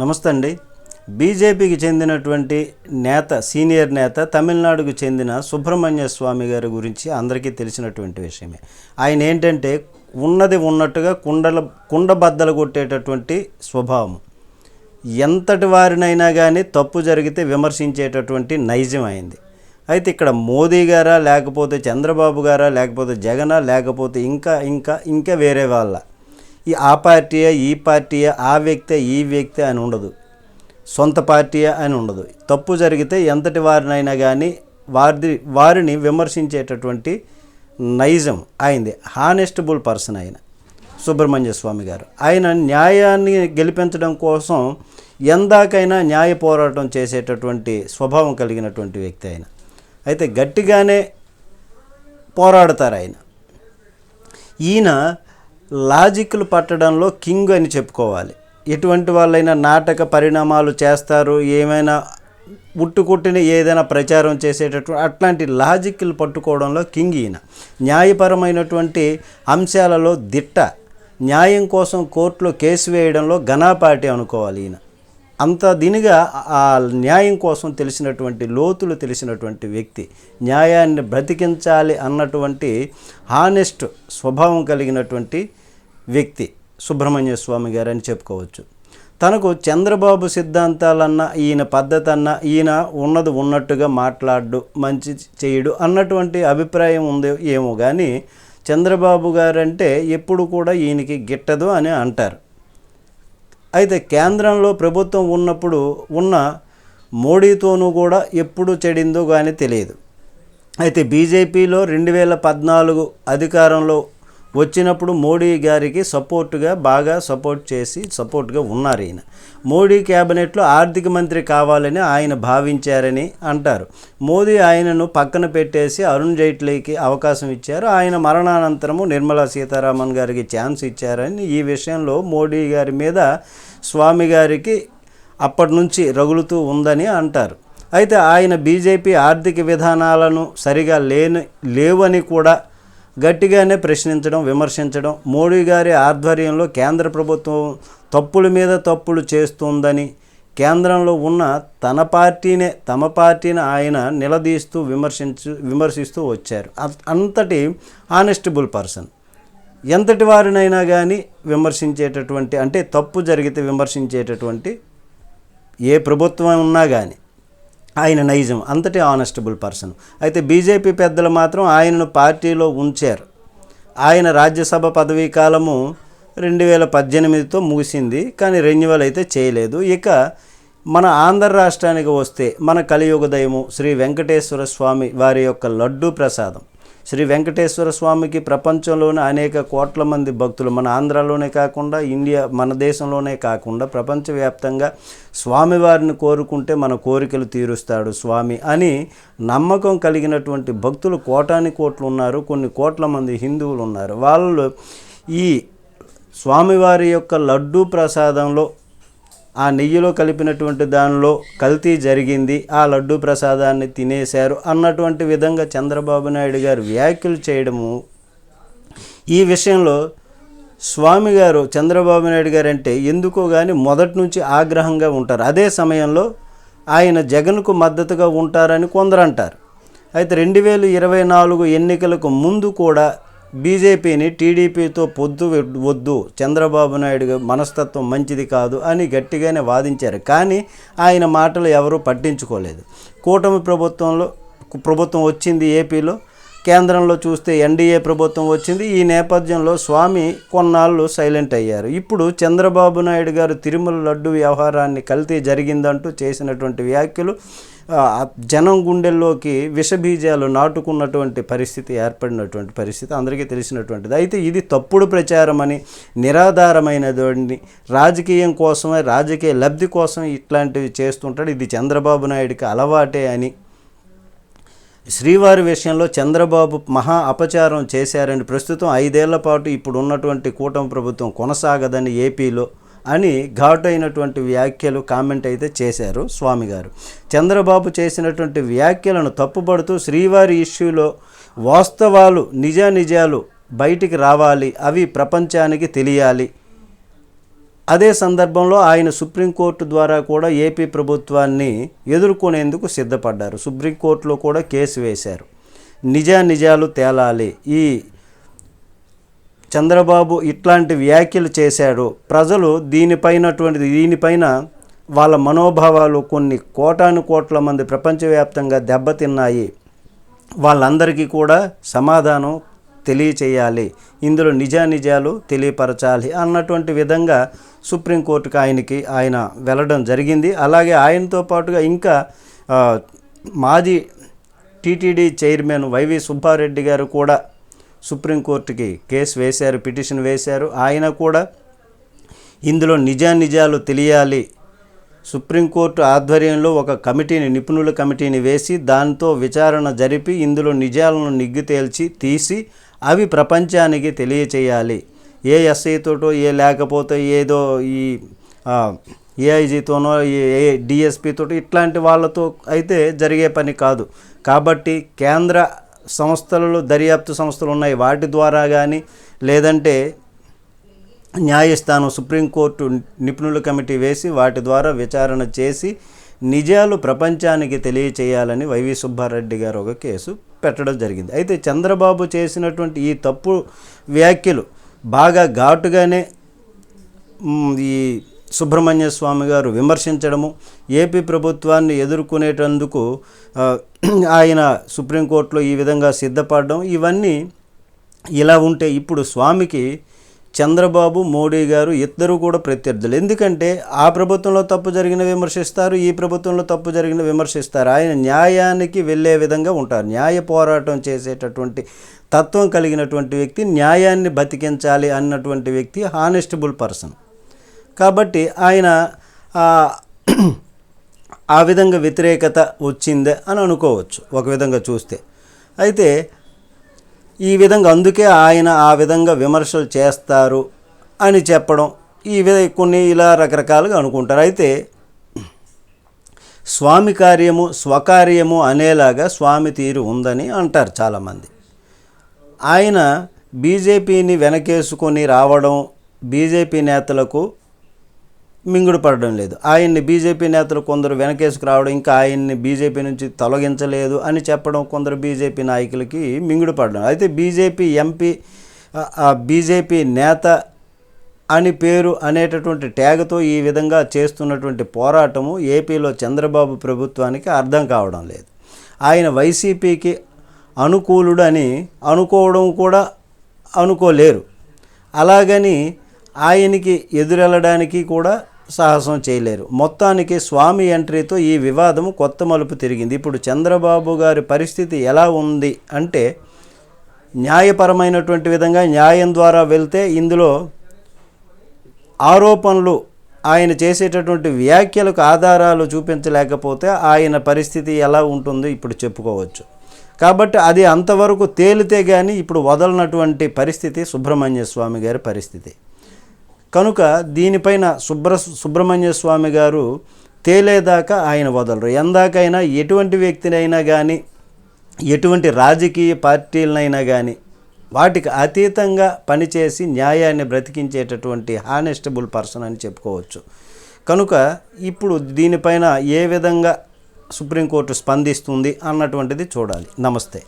నమస్తే అండి బీజేపీకి చెందినటువంటి నేత సీనియర్ నేత తమిళనాడుకు చెందిన సుబ్రహ్మణ్య స్వామి గారి గురించి అందరికీ తెలిసినటువంటి విషయమే. ఆయన ఏంటంటే ఉన్నది ఉన్నట్టుగా కుండల కుండ బద్దలు కొట్టేటటువంటి స్వభావం. ఎంతటి వారినైనా కానీ తప్పు జరిగితే విమర్శించేటటువంటి నైజం అయింది. అయితే ఇక్కడ మోదీ గారా లేకపోతే చంద్రబాబు గారా లేకపోతే జగనా లేకపోతే ఇంకా ఇంకా ఇంకా వేరే వాళ్ళ ఈ ఆ పార్టీయే ఈ పార్టీయే ఆ వ్యక్తే ఈ వ్యక్తే అని ఉండదు. సొంత పార్టీయే అని ఉండదు. తప్పు జరిగితే ఎంతటి వారినైనా కానీ వారి వారిని విమర్శించేటటువంటి నైజం ఆయనది హానెస్టబుల్ పర్సన్ ఆయన సుబ్రహ్మణ్య స్వామి గారు. ఆయన న్యాయాన్ని గెలిపించడం కోసం ఎందాకైనా న్యాయ పోరాటం చేసేటటువంటి స్వభావం కలిగినటువంటి వ్యక్తి ఆయన. అయితే గట్టిగానే పోరాడతారు ఆయన. ఈయన లాజిక్లు పట్టడంలో కింగ్ అని చెప్పుకోవాలి. ఎటువంటి వాళ్ళైనా నాటక పరిణామాలు చేస్తారు ఏమైనా ఉట్టుకుట్టిన ఏదైనా ప్రచారం చేసేటటువంటి అట్లాంటి లాజిక్లు పట్టుకోవడంలో కింగ్ ఈయన. న్యాయపరమైనటువంటి అంశాలలో దిట్ట న్యాయం కోసం కోర్టులో కేసు వేయడంలో ఘనాపాటి అనుకోవాలి ఈయన. అంత దీనిగా ఆ న్యాయం కోసం తెలిసినటువంటి లోతులు తెలిసినటువంటి వ్యక్తి న్యాయాన్ని బ్రతికించాలి అన్నటువంటి హానెస్ట్ స్వభావం కలిగినటువంటి వ్యక్తి సుబ్రహ్మణ్య స్వామి గారు అని చెప్పుకోవచ్చు. తనకు చంద్రబాబు సిద్ధాంతాలన్న ఈయన పద్ధతి అన్న ఈయన ఉన్నది ఉన్నట్టుగా మాట్లాడు మంచి చేయడు అన్నటువంటి అభిప్రాయం ఉంది ఏమో కానీ చంద్రబాబు గారంటే ఎప్పుడు కూడా ఈయనకి గిట్టదు అని అంటారు. అయితే కేంద్రంలో ప్రభుత్వం ఉన్నప్పుడు ఉన్న మోడీతోనూ కూడా ఎప్పుడు చెడిందో కానీ తెలియదు. అయితే బీజేపీలో రెండు వేల పద్నాలుగు అధికారంలో వచ్చినప్పుడు మోడీ గారికి సపోర్టుగా బాగా సపోర్ట్ చేసి సపోర్ట్గా ఉన్నారు ఈయన. మోడీ క్యాబినెట్లో ఆర్థిక మంత్రి కావాలని ఆయన భావించారని అంటారు. మోదీ ఆయనను పక్కన పెట్టేసి అరుణ్ జైట్లీకి అవకాశం ఇచ్చారు. ఆయన మరణానంతరము నిర్మలా సీతారామన్ గారికి ఛాన్స్ ఇచ్చారని ఈ విషయంలో మోడీ గారి మీద స్వామి గారికి అప్పటి నుంచి రగులుతూ ఉందని అంటారు. అయితే ఆయన బీజేపీ ఆర్థిక విధానాలను సరిగా లేని లేవని కూడా గట్టిగానే ప్రశ్నించడం విమర్శించడం. మోడీ గారి ఆధ్వర్యంలో కేంద్ర ప్రభుత్వం తప్పుల మీద తప్పులు చేస్తుందని కేంద్రంలో ఉన్న తన పార్టీనే తమ పార్టీని ఆయన నిలదీస్తూ విమర్శించు విమర్శిస్తూ వచ్చారు. అంతటి ఆనెస్టబుల్ పర్సన్ ఎంతటి వారినైనా కానీ విమర్శించేటటువంటి అంటే తప్పు జరిగితే విమర్శించేటటువంటి ఏ ప్రభుత్వం ఉన్నా కానీ ఆయన నైజం. అంతటి ఆనెస్టబుల్ పర్సన్ అయితే బీజేపీ పెద్దలు మాత్రం ఆయనను పార్టీలో ఉంచారు. ఆయన రాజ్యసభ పదవీ కాలము రెండు వేల పద్దెనిమిదితో ముగిసింది కానీ రెన్యువల్ అయితే చేయలేదు. ఇక మన ఆంధ్ర రాష్ట్రానికి వస్తే మన కలియుగదయము శ్రీ వెంకటేశ్వర స్వామి వారి యొక్క లడ్డూ ప్రసాదం. శ్రీ వెంకటేశ్వర స్వామికి ప్రపంచంలోనే అనేక కోట్ల మంది భక్తులు మన ఆంధ్రాలోనే కాకుండా ఇండియా మన దేశంలోనే కాకుండా ప్రపంచవ్యాప్తంగా స్వామివారిని కోరుకుంటే మన కోరికలు తీరుస్తాడు స్వామి అని నమ్మకం కలిగినటువంటి భక్తులు కోటాని కోట్లు ఉన్నారు కొన్ని కోట్ల మంది హిందువులు ఉన్నారు. వాళ్ళు ఈ స్వామివారి యొక్క లడ్డూ ప్రసాదంలో ఆ నెయ్యిలో కలిపినటువంటి దానిలో కల్తీ జరిగింది ఆ లడ్డూ ప్రసాదాన్ని తినేశారు అన్నటువంటి విధంగా చంద్రబాబు నాయుడు గారు వ్యాఖ్యలు చేయడము. ఈ విషయంలో స్వామి గారు చంద్రబాబు నాయుడు గారు అంటే ఎందుకో కానీ మొదటి నుంచి ఆగ్రహంగా ఉంటారు. అదే సమయంలో ఆయన జగన్కు మద్దతుగా ఉంటారని కొందరు అంటారు. అయితే రెండు వేల ఇరవై నాలుగు ఎన్నికలకు ముందు కూడా బీజేపీని టీడీపీతో పొద్దు వద్దు చంద్రబాబు నాయుడు గారి మనస్తత్వం మంచిది కాదు అని గట్టిగానే వాదించారు. కానీ ఆయన మాటలు ఎవరూ పట్టించుకోలేదు. కూటమి ప్రభుత్వంలో ప్రభుత్వం వచ్చింది ఏపీలో కేంద్రంలో చూస్తే ఎన్డీఏ ప్రభుత్వం వచ్చింది. ఈ నేపథ్యంలో స్వామి కొన్నాళ్ళు సైలెంట్ అయ్యారు. ఇప్పుడు చంద్రబాబు నాయుడు గారు తిరుమల లడ్డు వ్యవహారాన్ని కల్తీ జరిగిందంటూ చేసినటువంటి వ్యాఖ్యలు జనం గుండెల్లోకి విషబీజాలు నాటుకున్నటువంటి పరిస్థితి ఏర్పడినటువంటి పరిస్థితి అందరికీ తెలిసినటువంటిది. అయితే ఇది తప్పుడు ప్రచారం అని నిరాధారమైనటువంటి రాజకీయం కోసమే రాజకీయ లబ్ధి కోసం ఇట్లాంటివి చేస్తుంటాడు. ఇది చంద్రబాబు నాయుడికి అలవాటే అని. శ్రీవారి విషయంలో చంద్రబాబు మహా అపచారం చేశారని ప్రస్తుతం ఐదేళ్ళ పాటు ఇప్పుడు ఉన్నటువంటి కూటమి ప్రభుత్వం కొనసాగదని ఏపీలో అని ఘాటైనటువంటి వ్యాఖ్యలు కామెంట్ అయితే చేశారు స్వామి గారు. చంద్రబాబు చేసినటువంటి వ్యాఖ్యలను తప్పుపడుతూ శ్రీవారి ఇష్యూలో వాస్తవాలు నిజానిజాలు బయటికి రావాలి అవి ప్రపంచానికి తెలియాలి. అదే సందర్భంలో ఆయన సుప్రీంకోర్టు ద్వారా కూడా ఏపీ ప్రభుత్వాన్ని ఎదుర్కొనేందుకు సిద్ధపడ్డారు. సుప్రీంకోర్టులో కూడా కేసు వేశారు. నిజా నిజాలు తేలాలి. ఈ చంద్రబాబు ఇట్లాంటి వ్యాఖ్యలు చేశాడు. ప్రజలు దీనిపైనటువంటి దీనిపైన వాళ్ళ మనోభావాలు కొన్ని కోటాను కోట్ల మంది ప్రపంచవ్యాప్తంగా దెబ్బతిన్నాయి. వాళ్ళందరికీ కూడా సమాధానం తెలియచేయాలి. ఇందులో నిజానిజాలు తెలియపరచాలి అన్నటువంటి విధంగా సుప్రీంకోర్టుకు ఆయనకి ఆయన వెళ్ళడం జరిగింది. అలాగే ఆయనతో పాటుగా ఇంకా మాజీ టీటీడీ చైర్మన్ వైవి సుబ్బారెడ్డి గారు కూడా సుప్రీంకోర్టుకి కేసు వేశారు పిటిషన్ వేశారు. ఆయన కూడా ఇందులో నిజానిజాలు తెలియాలి. సుప్రీంకోర్టు ఆధ్వర్యంలో ఒక కమిటీని నిపుణుల కమిటీని వేసి దాంతో విచారణ జరిపి ఇందులో నిజాలను నిగ్గు తేల్చి తీసి అవి ప్రపంచానికి తెలియచేయాలి. ఏ ఎస్ఐతోటో ఏ లేకపోతే ఏదో ఈ ఏఐజీతోనో ఏ డిఎస్పితో ఇట్లాంటి వాళ్ళతో అయితే జరిగే పని కాదు. కాబట్టి కేంద్ర సంస్థలలో దర్యాప్తు సంస్థలు ఉన్నాయి. వాటి ద్వారా కానీ లేదంటే న్యాయస్థానం సుప్రీంకోర్టు నిపుణుల కమిటీ వేసి వాటి ద్వారా విచారణ చేసి నిజాలు ప్రపంచానికి తెలియచేయాలని వైవి సుబ్బారెడ్డి గారు ఒక కేసు పెట్టడం జరిగింది. అయితే చంద్రబాబు చేసినటువంటి ఈ తప్పు వ్యాఖ్యలు బాగా ఘాటుగానే ఈ సుబ్రహ్మణ్య స్వామి గారు విమర్శించడము ఏపీ ప్రభుత్వాన్ని ఎదుర్కొనేటందుకు ఆయన సుప్రీంకోర్టులో ఈ విధంగా సిద్ధపడడం ఇవన్నీ ఇలా ఉంటే ఇప్పుడు స్వామికి చంద్రబాబు మోడీ గారు ఇద్దరు కూడా ప్రత్యర్థులు. ఎందుకంటే ఆ ప్రభుత్వంలో తప్పు జరిగిన విమర్శిస్తారు ఈ ప్రభుత్వంలో తప్పు జరిగిన విమర్శిస్తారు. ఆయన న్యాయానికి వెళ్ళే విధంగా ఉంటారు. న్యాయ పోరాటం చేసేటటువంటి తత్వం కలిగినటువంటి వ్యక్తి న్యాయాన్ని బతికించాలి అన్నటువంటి వ్యక్తి హానెస్టబుల్ పర్సన్ కాబట్టి ఆయన ఆ, విధంగా వ్యతిరేకత వచ్చిందే అని అనుకోవచ్చు ఒక విధంగా చూస్తే. అయితే ఈ విధంగా అందుకే ఆయన ఆ విధంగా విమర్శలు చేస్తారు అని చెప్పడం ఈ విధ కొన్ని ఇలా రకరకాలుగా అనుకుంటారు. అయితే స్వామి కార్యము స్వకార్యము అనేలాగా స్వామి తీరు ఉందని అంటారు చాలామంది. ఆయన బీజేపీని వెనకేసుకొని రావడం బీజేపీ నేతలకు మింగుడుపడడం లేదు. ఆయన్ని బీజేపీ నేతలు కొందరు వెనకేసుకు రావడం ఇంకా ఆయన్ని బీజేపీ నుంచి తొలగించలేదు అని చెప్పడం కొందరు బీజేపీ నాయకులకి మింగుడుపడడం అయితే బీజేపీ ఎంపీ బీజేపీ నేత అని పేరు అనేటటువంటి ట్యాగ్తో ఈ విధంగా చేస్తున్నటువంటి పోరాటము ఏపీలో చంద్రబాబు ప్రభుత్వానికి అర్థం కావడం లేదు. ఆయన వైసీపీకి అనుకూలుడు అని అనుకోవడం కూడా అనుకోలేరు. అలాగని ఆయనకి ఎదురెళ్ళడానికి కూడా సాహసం చేయలేరు. మొత్తానికి స్వామి ఎంట్రీతో ఈ వివాదం కొత్త మలుపు తిరిగింది. ఇప్పుడు చంద్రబాబు గారి పరిస్థితి ఎలా ఉంది అంటే న్యాయపరమైనటువంటి విధంగా న్యాయం ద్వారా వెళ్తే ఇందులో ఆరోపణలు ఆయన చేసేటటువంటి వ్యాఖ్యలకు ఆధారాలు చూపించలేకపోతే ఆయన పరిస్థితి ఎలా ఉంటుందో ఇప్పుడు చెప్పుకోవచ్చు. కాబట్టి అది అంతవరకు తేలితే కానీ ఇప్పుడు వదలనటువంటి పరిస్థితి సుబ్రహ్మణ్య స్వామి గారి పరిస్థితి. కనుక దీనిపైన సుబ్ర సుబ్రహ్మణ్య స్వామి గారు తేలేదాకా ఆయన వదలరు. ఎందాకైనా ఎటువంటి వ్యక్తినైనా కానీ ఎటువంటి రాజకీయ పార్టీలనైనా కానీ వాటికి అతీతంగా పనిచేసి న్యాయాన్ని బ్రతికించేటటువంటి హానెస్టబుల్ పర్సన్ అని చెప్పుకోవచ్చు. కనుక ఇప్పుడు దీనిపైన ఏ విధంగా సుప్రీంకోర్టు స్పందిస్తుంది అన్నటువంటిది చూడాలి. నమస్తే.